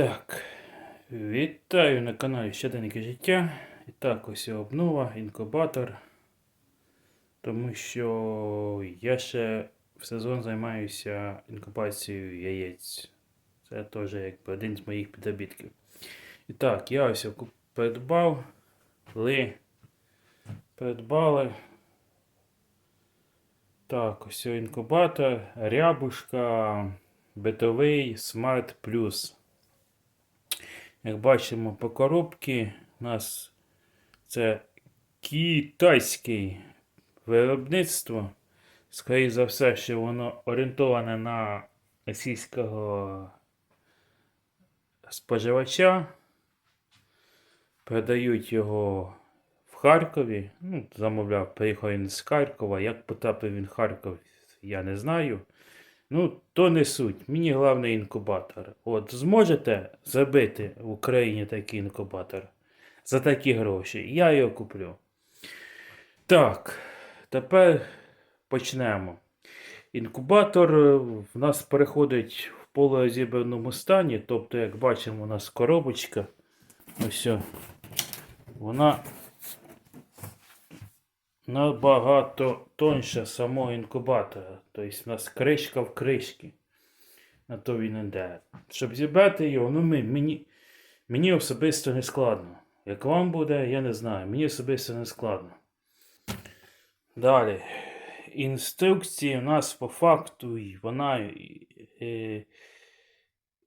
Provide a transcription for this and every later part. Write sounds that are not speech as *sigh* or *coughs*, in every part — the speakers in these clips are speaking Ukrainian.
Так, вітаю на каналі Щоденнике життя. І так, ось обнова, інкубатор. Тому що я ще в сезон займаюся інкубацією яєць. Це теж якби один з моїх підробітків. І так, я ось придбав, ли, придбали. Так, ось інкубатор, рябушка, битовий Smart Plus. Як бачимо по коробці, у нас це китайське виробництво. Скоріше за все, що воно орієнтоване на російського споживача. Продають його в Харкові. Ну, замовляв, приїхав він з Харкова. Як потрапив він в Харків, я не знаю. Ну, то не суть. Мені головний інкубатор. От зможете зробити в Україні такий інкубатор за такі гроші? Я його куплю. Так, тепер почнемо. Інкубатор е, в нас переходить в полурозібраному стані. Тобто, як бачимо, у нас коробочка. Ось. Вона набагато тоньше самого інкубатора. Тобто у нас кришка в кришці. На то він іде. Щоб зібрати його, ну ми, мені, мені особисто не складно. Як вам буде, я не знаю. Мені особисто не складно. Далі. Інструкції у нас по факту вона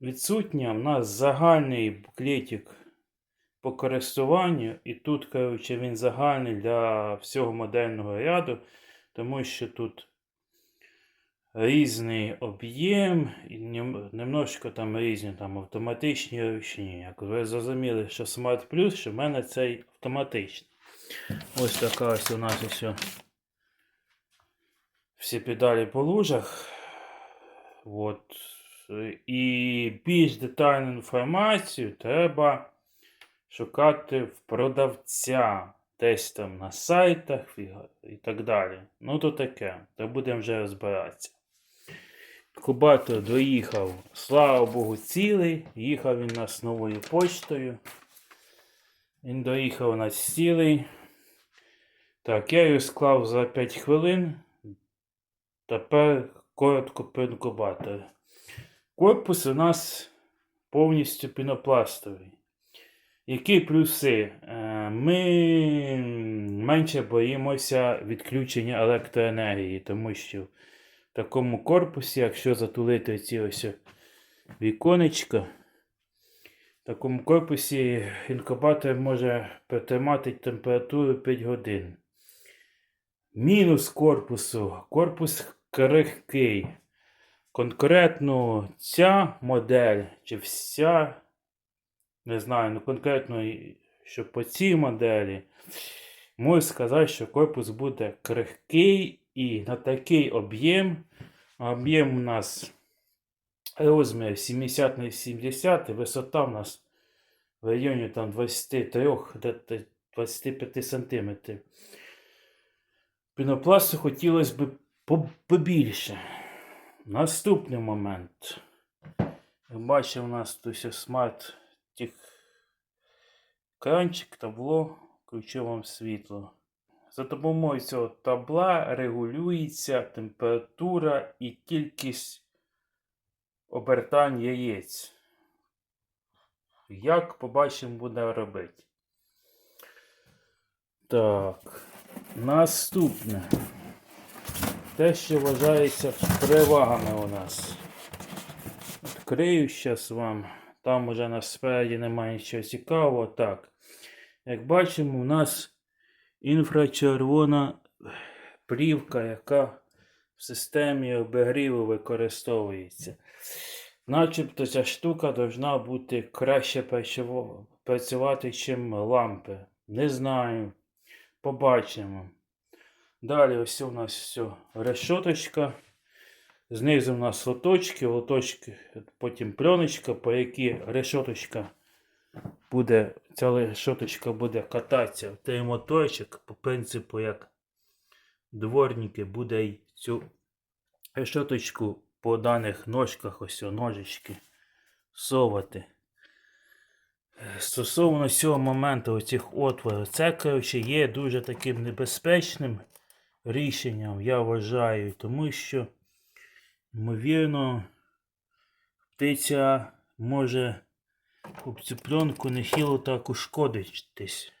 відсутня. У нас загальний буклетик по користуванню, і тут, коротше, він загальний для всього модельного ряду, тому що тут різний об'єм, і немножко там різні там автоматичні ручні. Як ви зрозуміли, що Smart Plus, що в мене цей автоматичний. Ось така ось у нас ось всі педалі по лужах. От. І більш детальну інформацію треба шукати в продавця десь там на сайтах і, так далі. Ну то таке, то будемо вже розбиратися. Кубатор доїхав, слава Богу, цілий. Їхав він нас новою почтою. Він доїхав нас цілий. Так, я його склав за 5 хвилин. Тепер коротко про інкубатор. Корпус у нас повністю пінопластовий. Які плюси? Е, Ми менше боїмося відключення електроенергії, тому що в такому корпусі, якщо затулити ці ось віконечка, в такому корпусі інкубатор може протримати температуру 5 годин. Мінус корпусу. Корпус крихкий. Конкретно ця модель, чи вся, не знаю, ну конкретно, що по цій моделі, можу сказати, що корпус буде крихкий і на такий об'єм. Об'єм у нас розмір 70 на 70, і висота у нас в районі там 23, де-то 25 сантиметрів. Пінопласту хотілося б побільше. Наступний момент. Бачимо, у нас тут смарт тих кранчик, табло, включу вам світло. За допомогою цього табла регулюється температура і кількість обертань яєць. Як побачимо, буде робити. Так. Наступне. Те, що вважається перевагами у нас. Відкрию зараз вам. Там уже насправді немає нічого цікавого. Так. Як бачимо, у нас інфрачервона плівка, яка в системі обігріву використовується. Начебто ця штука повинна бути краще працювати, ніж лампи. Не знаю. Побачимо. Далі ось у нас все решоточка. Знизу у нас лоточки, лоточки, потім пленочка, по якій решоточка буде, ця решоточка буде кататися в той моторчик, по принципу, як дворники, буде й цю решоточку по даних ножках, ось о, ножички совати. стосовно цього моменту, цих отворів, це, коротше, є дуже таким небезпечним рішенням, я вважаю, тому що, ймовірно, птиця може об цю пленку нехило так ушкодитись.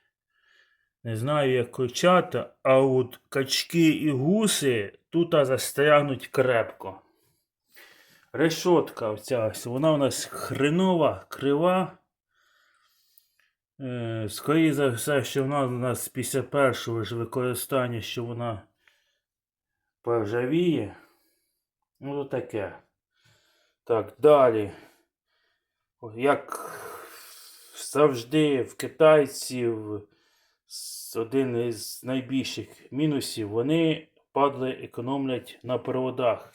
Не знаю, як курчата, а от качки і гуси тут застрягнуть крепко. Решотка оця, вона у нас хренова, крива. Е, скоріше за все, що вона у нас після першого ж використання, що вона поржавіє. Ну, таке. Так, далі. Як завжди в китайців один із найбільших мінусів, вони падли економлять на проводах.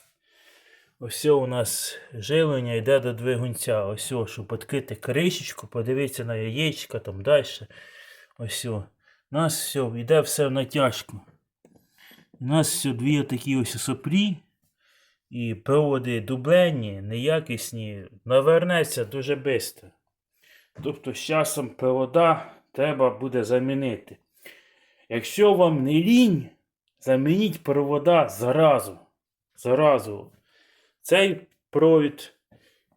Ось у нас жилення йде до двигунця. Ось, щоб відкрити кришечку, подивитися на яєчка там далі. Ось. У нас все, йде все в натяжку. У нас все дві такі ось соплі. І проводи дубленні, неякісні, навернеться дуже швидко. Тобто з часом провода треба буде замінити. Якщо вам не лінь, замініть провода зразу. Зразу. Цей провід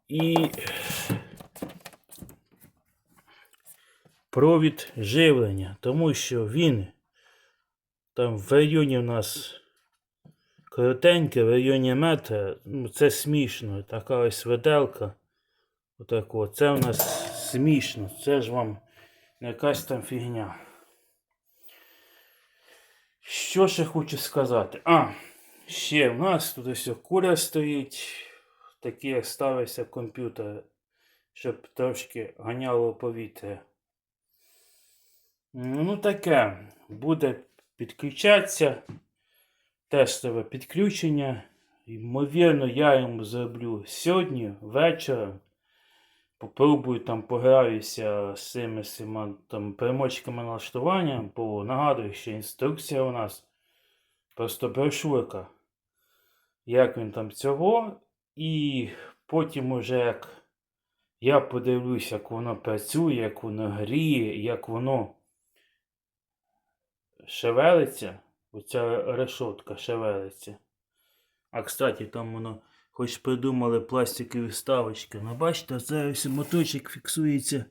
і провід живлення, тому що він там в районі у нас коротеньке, в районі метра, ну це смішно. Така ось виделка. Отак от. Це у нас смішно. Це ж вам якась там фігня. Що ще хочу сказати? А, ще в нас тут ось куля стоїть. Такий як ставився комп'ютер, щоб трошки ганяло повітря. Ну, таке. Буде підключатися. Тестове підключення. Ймовірно, я йому зроблю сьогодні вечором. Попробую там пограюся з цими всіма там примочками налаштування, бо нагадую, що інструкція у нас просто брошурка. Як він там цього. І потім уже як я подивлюсь, як воно працює, як воно гріє, як воно шевелиться. Оця решотка шевелиться. А кстати, там воно хоч придумали пластикові вставочки. Ну бачите, це ось моточок фіксується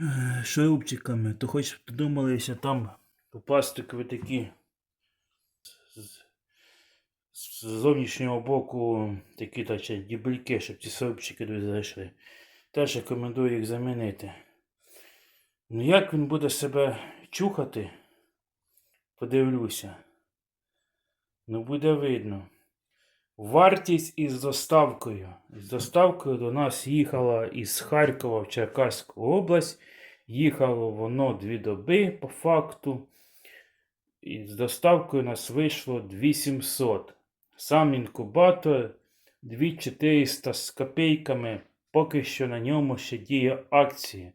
е, шурупчиками. То хоч придумали, що там пластикові такі з- зовнішнього боку такі наче дібельки, щоб ці шурупчики туди зайшли. Теж рекомендую їх замінити. Ну як він буде себе чухати? Подивлюся. Ну, буде видно. Вартість із доставкою. З доставкою до нас їхала із Харкова в Черкаську область. Їхало воно дві доби по факту. І з доставкою нас вийшло 2700. Сам інкубатор 2400 з копійками. Поки що на ньому ще діє акція.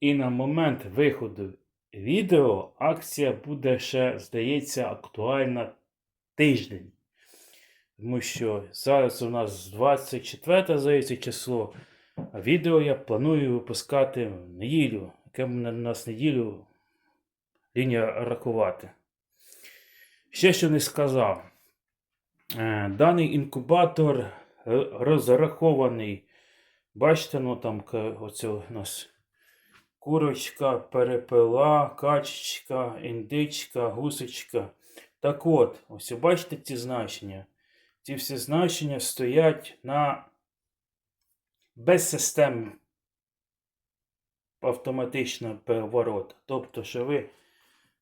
І на момент виходу відео акція буде ще, здається, актуальна тиждень. Тому що зараз у нас 24 здається число, а відео я планую випускати в неділю. Яке на нас неділю лінія рахувати. Ще що не сказав. Е, Даний інкубатор е, розрахований. Бачите, ну там оце у нас курочка, перепела, качечка, індичка, гусочка. Так от, ось бачите ці значення. Ці всі значення стоять на без систем автоматичного переворота. Тобто, що ви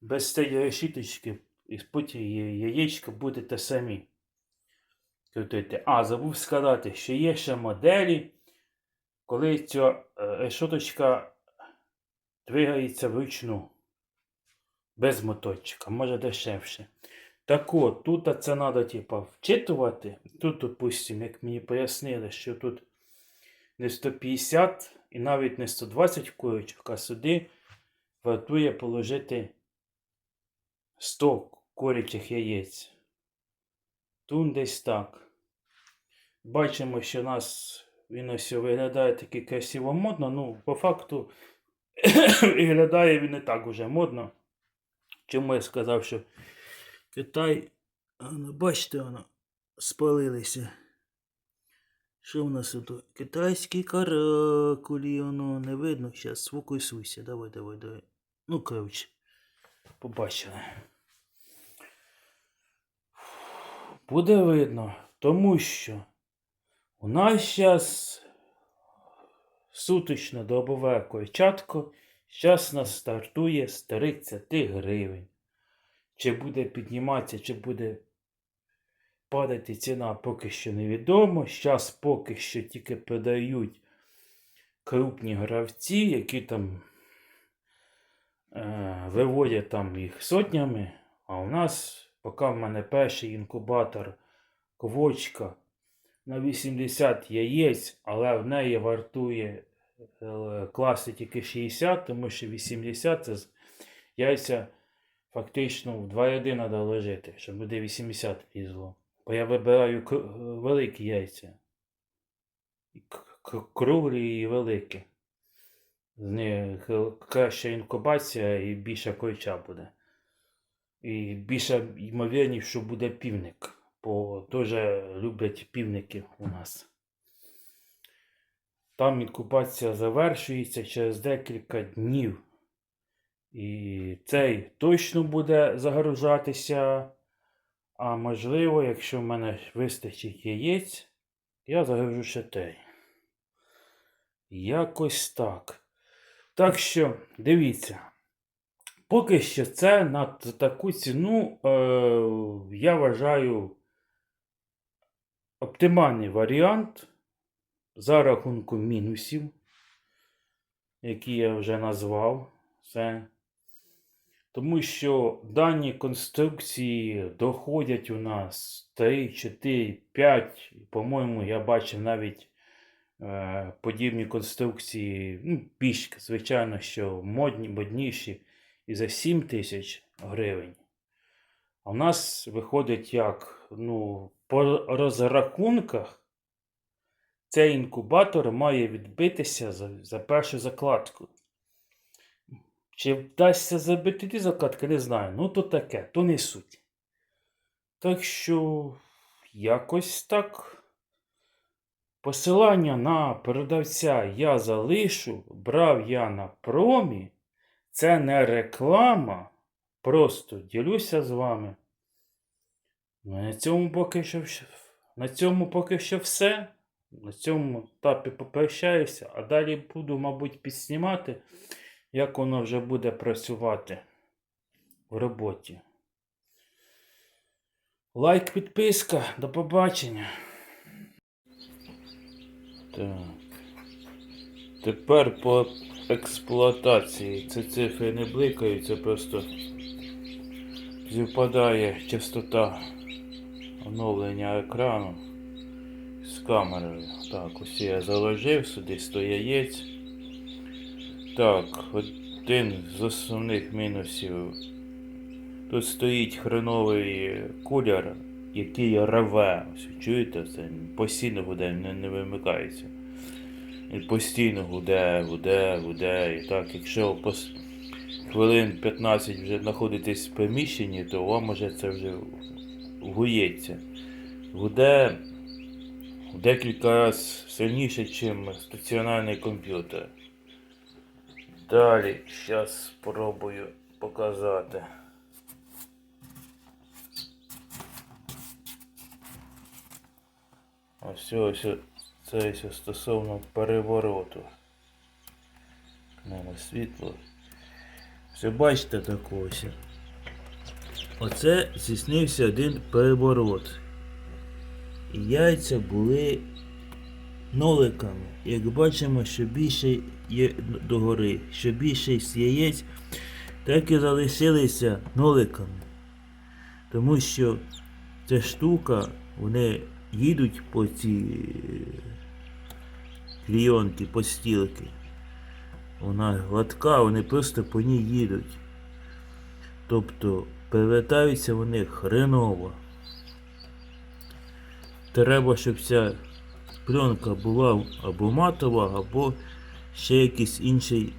без цієї решіточки і потім яєчка будете самі крутити. А, забув сказати, що є ще моделі, коли ця решоточка двигається вручну. Без моточка, може дешевше. Так от, тут це треба, типа, вчитувати. Тут, допустим, як мені пояснили, що тут не 150 і навіть не 120 курочок, а сюди вартує положити 100 курячих яєць. Тут десь так. Бачимо, що у нас Він ось виглядає таки красиво модно. Ну, по факту *coughs* виглядає він не так уже модно. Чому я сказав, що Китай, а, ну, бачите, воно спалилися. Що в нас тут? Китайські каракулі, воно не видно. Зараз сфокусуйся. Давай, давай, давай. Ну, коротше, побачили. Буде видно, тому що у нас зараз суточно добове койчатко. Нас стартує з 30 гривень. Чи буде підніматися, чи буде падати ціна, поки що невідомо. Зараз поки що тільки продають крупні гравці, які там е, виводять там їх сотнями. А у нас, поки в мене перший інкубатор квочка на 80 яєць, але в неї вартує е, класи тільки 60, тому що 80 це яйця фактично в два ряди треба ложити, щоб буде 80 лізло. Бо я вибираю великі яйця. Круглі і великі. З них краща інкубація і більша койча буде. І більша ймовірність, що буде півник. Бо дуже люблять півники у нас. Там інкубація завершується через декілька днів. І цей точно буде загружатися. А можливо, якщо в мене вистачить яєць, я загружу ще той. Якось так. Так що, дивіться. Поки що це на таку ціну, е, я вважаю оптимальний варіант за рахунком мінусів, які я вже назвав. Це. Тому що дані конструкції доходять у нас 3, 4, 5. По-моєму, я бачив навіть е, подібні конструкції, ну, більш, звичайно, що модні, модніші і за 7 тисяч гривень. А у нас виходить як, ну, по розрахунках цей інкубатор має відбитися за, за першу закладку. Чи вдасться забити ті закладки, не знаю. Ну, то таке, то не суть. Так що, якось так. Посилання на продавця я залишу, брав я на промі. Це не реклама. Просто ділюся з вами. Ну, на цьому поки що, на цьому поки що все. На цьому етапі попрощаюся, а далі буду, мабуть, підснімати, як воно вже буде працювати в роботі. Лайк, підписка, до побачення. Так. Тепер по експлуатації. Це цифри не бликають, це просто співпадає частота оновлення екрану з камерою. Так, ось я заложив сюди 100 яєць. Так, один з основних мінусів. Тут стоїть хреновий кулер, який реве. Ось, чуєте, це постійно гуде, не, не вимикається. Він постійно гуде, гуде, гуде. І так, якщо пос... хвилин 15 вже знаходитесь в приміщенні, то вам уже це вже гується. Гуде в декілька разів сильніше, ніж стаціонарний комп'ютер. Далі, зараз спробую показати. Ось ось це ось стосовно перевороту. Мене світло. Все бачите таке ось. Оце здійснився один переворот. І яйця були ноликами. Як бачимо, що більше є догори, що більше з яєць, так і залишилися ноликами. Тому що ця штука, вони їдуть по ці клійонки, по стілки. Вона гладка, вони просто по ній їдуть. Тобто перевертаються вони хреново. Треба, щоб ця пленка була або матова, або ще якийсь інший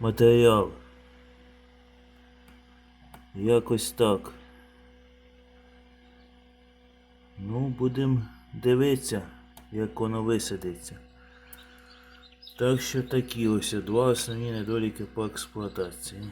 матеріал. Якось так. Ну, будемо дивитися, як воно висадиться. Так що такі ось два основні недоліки по експлуатації.